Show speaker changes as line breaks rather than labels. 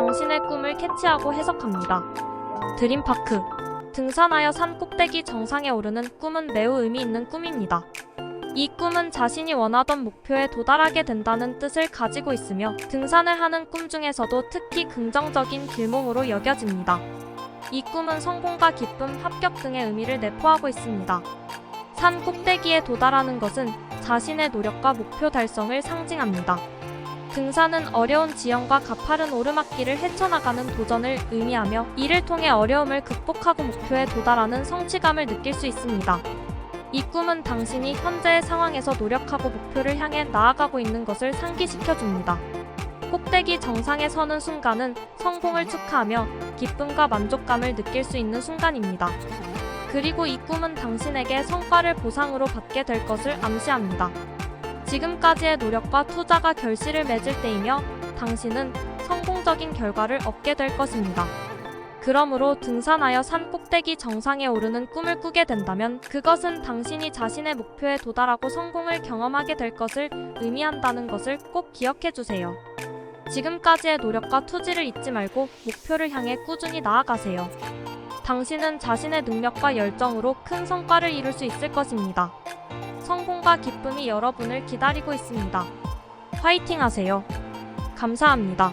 당신의 꿈을 캐치하고 해석합니다. 드림파크. 등산하여 산 꼭대기 정상에 오르는 꿈은 매우 의미 있는 꿈입니다. 이 꿈은 자신이 원하던 목표에 도달하게 된다는 뜻을 가지고 있으며 등산을 하는 꿈 중에서도 특히 긍정적인 길몽으로 여겨집니다. 이 꿈은 성공과 기쁨, 합격 등의 의미를 내포하고 있습니다. 산 꼭대기에 도달하는 것은 자신의 노력과 목표 달성을 상징합니다. 등산은 어려운 지형과 가파른 오르막길을 헤쳐나가는 도전을 의미하며 이를 통해 어려움을 극복하고 목표에 도달하는 성취감을 느낄 수 있습니다. 이 꿈은 당신이 현재의 상황에서 노력하고 목표를 향해 나아가고 있는 것을 상기시켜 줍니다. 꼭대기 정상에 서는 순간은 성공을 축하하며 기쁨과 만족감을 느낄 수 있는 순간입니다. 그리고 이 꿈은 당신에게 성과를 보상으로 받게 될 것을 암시합니다. 지금까지의 노력과 투자가 결실을 맺을 때이며 당신은 성공적인 결과를 얻게 될 것입니다. 그러므로 등산하여 산 꼭대기 정상에 오르는 꿈을 꾸게 된다면 그것은 당신이 자신의 목표에 도달하고 성공을 경험하게 될 것을 의미한다는 것을 꼭 기억해 주세요. 지금까지의 노력과 투지를 잊지 말고 목표를 향해 꾸준히 나아가세요. 당신은 자신의 능력과 열정으로 큰 성과를 이룰 수 있을 것입니다. 성공과 기쁨이 여러분을 기다리고 있습니다. 화이팅 하세요. 감사합니다.